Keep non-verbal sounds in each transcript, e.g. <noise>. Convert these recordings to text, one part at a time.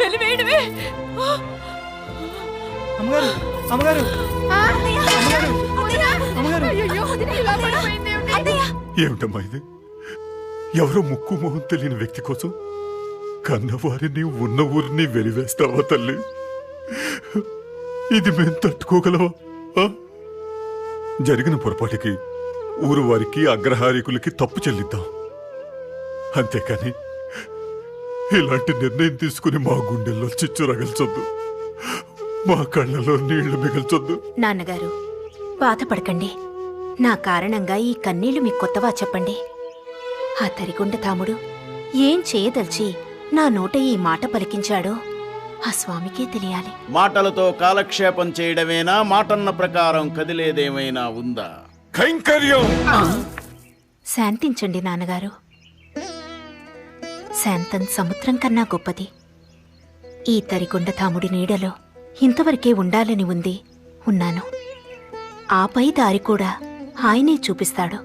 వెలివేయడమే అమ్మగారు అమ్మగారు? ఏమిటమ్మా ఇది? ఎవరో ముక్కు మొహం తెలియని వ్యక్తి కోసం కన్నవారిని ఉన్న ఊరిని వెలివేస్తావా తల్లి? ఇది మేం తట్టుకోగలవా? జరిగిన పొరపాటికి ఊరు వారికి అగ్రహారికులకి తప్పు చెల్లిద్దాం. అంతేకాని ఇలాంటి నిర్ణయం తీసుకుని మా గుండెల్లో చిచ్చు రగల్చొద్దు. మా కళ్ళలో నీళ్ళు మిగల్చొద్దు. నాన్నగారు బాధపడకండి. నా కారణంగా ఈ కన్నీళ్ళు మీకు కొత్తవా చెప్పండి. ఆ తరిగొండ తాముడు ఏం చేయదల్చి నా నోట ఈ మాట పలికించాడో ఆ స్వామికే తెలియాలి. మాటలతో కాలక్షేపం చేయడమేనా? మాటన్న ప్రకారం కదిలేదేమైనా ఉందా? కైంకర్యం! శాంతించండి నాన్నగారు. శాంతం సముద్రం కన్నా గొప్పది. ఈ తరిగొండ తాముడి నీడలో ఇంతవరకే ఉండాలని ఉంది ఉన్నాను. ఆపై దారి కూడా ఆయనే చూపిస్తాడు.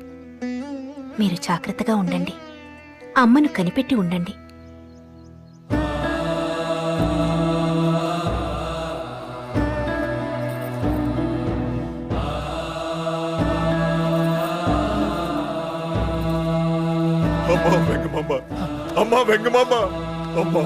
మీరు జాగ్రత్తగా ఉండండి. అమ్మను కనిపెట్టి ఉండండి. అమ్మా. అమ్మా వెంగమమ్మ అమ్మా.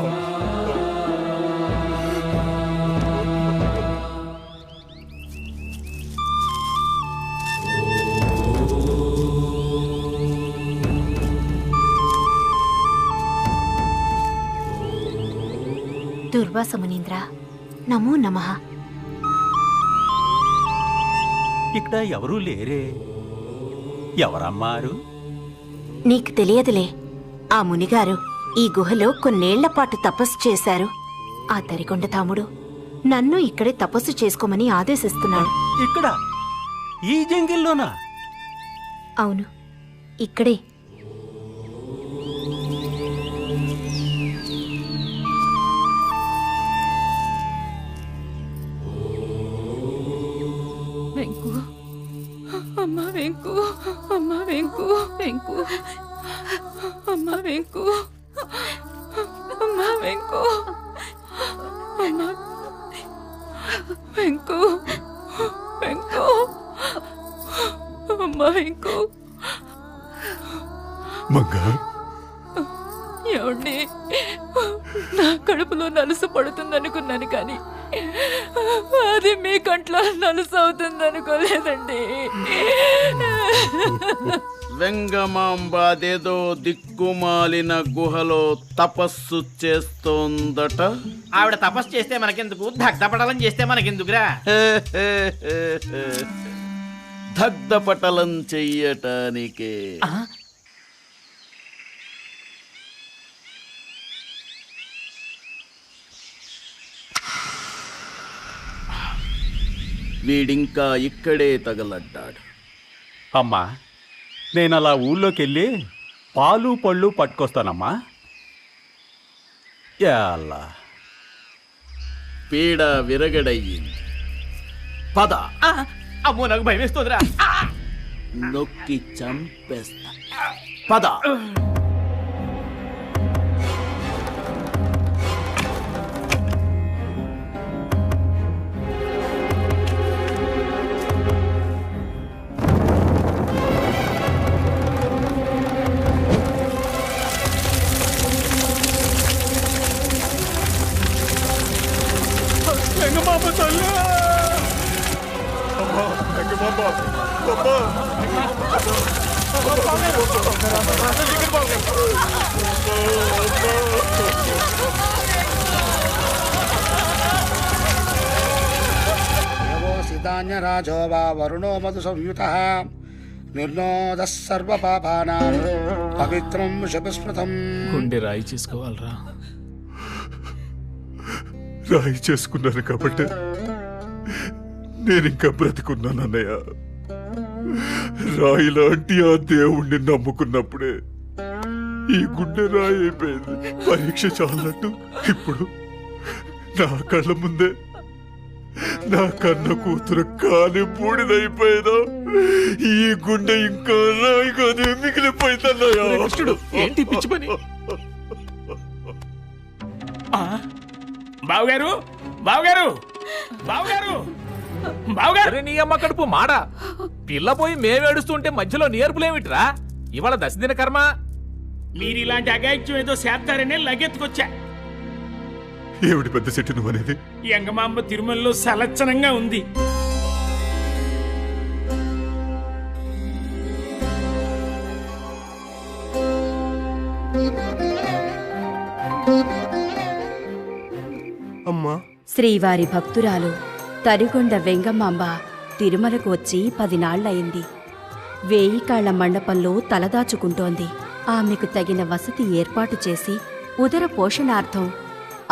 దుర్వాస మునీంద్ర నమో నమః. ఇక్కడ ఎవరూ లేరే. ఎవరమ్మారు? నీకు తెలియదులే. ఆ మునిగారు ఈ గుహలో కొన్నేళ్ళ పాటు తపస్సు చేశారు. ఆ తరికొండ తాముడు నన్ను ఇక్కడే తపస్సు చేసుకోమని ఆదేశిస్తున్నాడు. ఇక్కడ? ఈ జంగిల్లోనా? అవును ఇక్కడే. వెంకు అమ్మా వెంకు అమ్మా వెంకు వెంకు. అమ్మా వెంకు. అమ్మా వెంకు. అమ్మా వెంకు. వెంకు. అమ్మా వెంకు. మంగ ఏమండి? నా కడుపులో నలుసు పడుతుందనుకున్నాను కానీ అది మీ కంట్లో నలుసు అవుతుందనుకోలేదండి. <laughs> వెంగమాంబ అదేదో దిక్కుమాలిన గుహలో తపస్సు చేస్తోందట. ఆవిడ తపస్సు చేస్తే మనకెందుకు? దగ్ధపడలం చేస్తే మనకెందుకురా? <laughs> దగ్ధపటలం చెయ్యటానికే. వీడింకా ఇక్కడే తగలడ్డాడు. అమ్మా నేను అలా ఊళ్ళోకి వెళ్ళి పాలు పళ్ళు పట్టుకొస్తానమ్మా. యాల్లా పీడ విరగడయ్యింది. పద. ఆ, అమ్మో నాకు భయం వేస్తుందిరా నొక్కి చంపేస్తా. పద. వెంగమాంబ తల్లి! అమ్మా వెంగమాంబ అమ్మా! దేవోసితాన్యరాజో వా వరుణో మధు సంయుత నిర్నోద సర్వపాపానాం పవిత్రం శుభస్మృతం గుండె రాయి చేసుకోవాలరా. రాయి చేసుకున్నాను కాబట్టి నేను ఇంకా బ్రతికున్నాను అన్నయ్య. రాయి లాంటి ఆ దేవుణ్ణి నమ్ముకున్నప్పుడే ఈ గుండె రాయి అయిపోయింది పరీక్ష చాలన్నట్టు ఇప్పుడు నా కళ్ళ ముందే నా కన్న కూతురు కాలి బూడిదైపోయేదా? ఈ గుండె ఇంకా రాయి కాదు మిగిలిపోయిందన్నయ్య ఏంటి పిచ్చి పని? బావగారు బావగారు బావగారు బావగారు. నీ అమ్మ కడుపు మాడ. పిల్ల పోయి మేమేడుస్తుంటే మధ్యలో నేర్పులేమిట్రా ఇవాళ దశదిన కర్మ. మీరు ఇలాంటి అగాయిత్యం ఏదో చేస్తారనే లగెత్తుకొచ్చా. ఏమిటి పెద్ద చెట్టు నువ్వు అనేది ఎంగమాంబ తిరుమలలో సలచ్చనంగా ఉంది. శ్రీవారి భక్తురాలు తరిగొండ వెంగమాంబ తిరుమలకు వచ్చి పదినాళ్ళయింది. వేయి కాళ్ళ మండపంలో తలదాచుకుంటోంది. ఆమెకు తగిన వసతి ఏర్పాటు చేసి ఉదర పోషణార్థం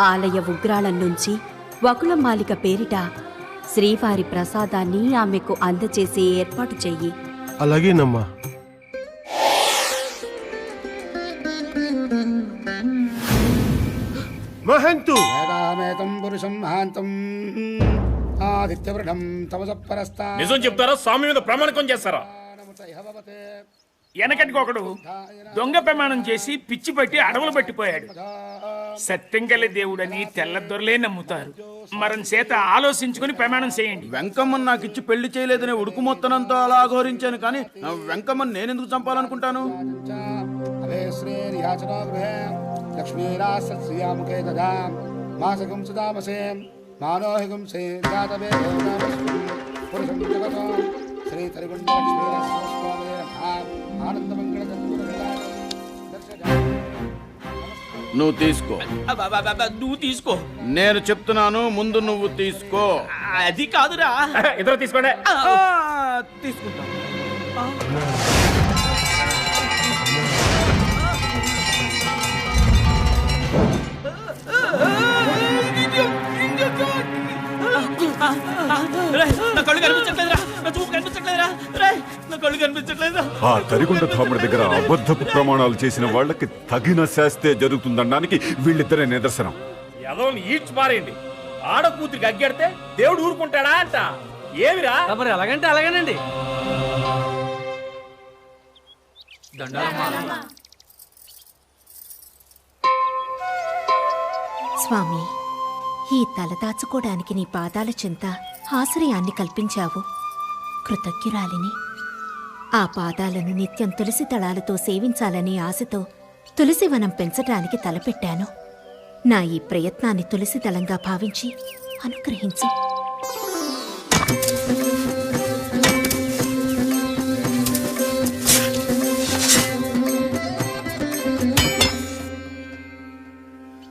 ఆలయ ఉగ్రాళం నుంచి వకుళమాలిక పేరిట శ్రీవారి ప్రసాదాన్ని ఆమెకు అందచేసి ఏర్పాటు చెయ్యి. అలాగేనమ్మా. మహంతు వేదామేతం పురుషం మహాంతం ఆదిత్యవృఢం తమస పరస్తా నిజం చెప్తారా? స్వామి మీద ప్రమాణకం చేస్తారా? వెనకటికి ఒకడు దొంగ ప్రమాణం చేసి పిచ్చి పట్టి అడవులు పట్టిపోయాడు. సత్యం గల దేవుడని తెల్ల దొరలే నమ్ముతారు. మరం చేత ఆలోచించుకుని ప్రమాణం చేయండి. వెంకమ్మని నాకు ఇచ్చి పెళ్ళి చేయలేదనే ఉడుకు మొత్తనంతో అలా ఘోరించాను కానీ నా వెంకమ్మని నేనెందుకు చంపాలనుకుంటాను? లక్ష్మీరాశ్రియాముఖే తదా మాసకం సుదామసే మానోహికం సే జాతవే పురుషం జగతో శ్రీ తరిగుండ లక్ష్మీరాస్వామి ఆనందమంగళ నువ్వు తీసుకో। నువ్వు తీసుకో. నేను చెప్తున్నాను ముందు నువ్వు తీసుకో. అది కాదురా. ఇద్దరు తీసుకోండి. తీసుకుంటా. కళ్ళు కనిపించట్లేదురా ఆ తరికొండ ధాముడి దగ్గర అబద్ధపు ప్రమాణాలు చేసిన వాళ్ళకి తగిన శాస్తే జరుగుతుందనడానికి వీళ్ళిద్దరే నిదర్శనం. ఈడ్చి పారేయండి. ఆడ కూతురికి అగ్గెడితే దేవుడు ఊరుకుంటాడా అంట. ఏమిరా? మరి అలాగంటే అలాగేనండి. స్వామి ఈ తల దాచుకోవడానికి నీ పాదాల చింత ఆశ్రయాన్ని కల్పించావు. కృతజ్ఞురాలిని. ఆ పాదాలను నిత్యం తులసి దళాలతో సేవించాలనే ఆశతో తులసి వనం పెంచటానికి తలపెట్టాను. నా ఈ ప్రయత్నాన్ని తులసి దళంగా భావించి అనుగ్రహించు.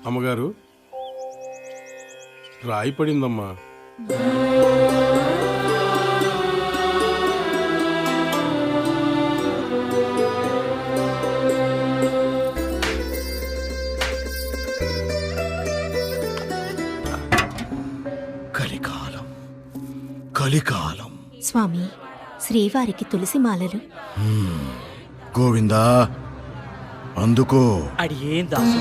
అమ్మగారు రాయి పడిందమ్మా. కలికాలం స్వామి శ్రీవారికి తులసి మాలలు. గోవిందా అందుకో. అడి ఏం దాసు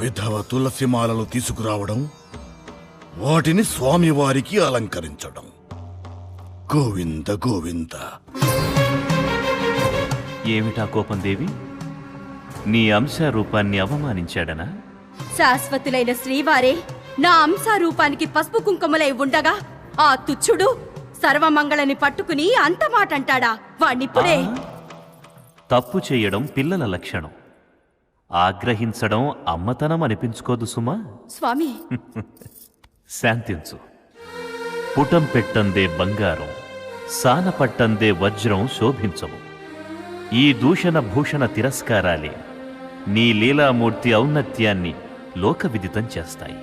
విధవ తులసిమాలలు తీసుకురావడం వాటిని స్వామివారికి అలంకరించడం. గోవింద గోవింద. ఏమిటా కోపం దేవి నీ అంశ రూపాన్ని అవమానించాడనా? శాశ్వతులైన శ్రీవారే నా అంశారూపానికి పసుపు కుంకుమలై ఉండగా ఆ తుచ్చుడు సర్వమంగళని పట్టుకుని అంత మాట అంటాడా వాణ్ణిప్పుడే తప్పు చేయడం పిల్లల లక్షణం. ఆగ్రహించడం అమ్మతనం అనిపించుకోదు సుమా. స్వామి. <laughs> శాంతించు. పుటం పెట్టందే బంగారం సాన పట్టందే వజ్రం శోభించవు ఈ దూషణ భూషణ తిరస్కారాలే నీ లీలామూర్తి ఔన్నత్యాన్ని లోకవిదితం చేస్తాయి.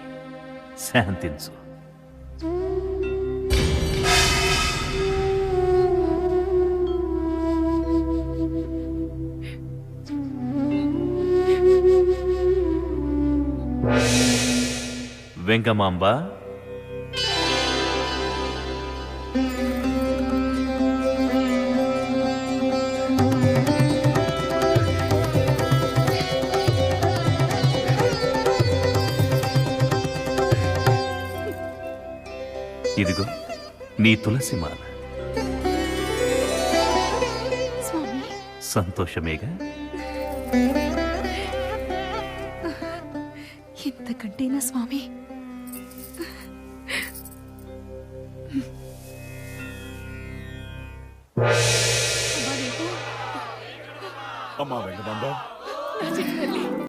శాంతించు. వెంగమాంబ నీ తులసి మాల స్వామి. సంతోషమేగా? ఇంతకంటేనా స్వామి? అమ్మా తల్లి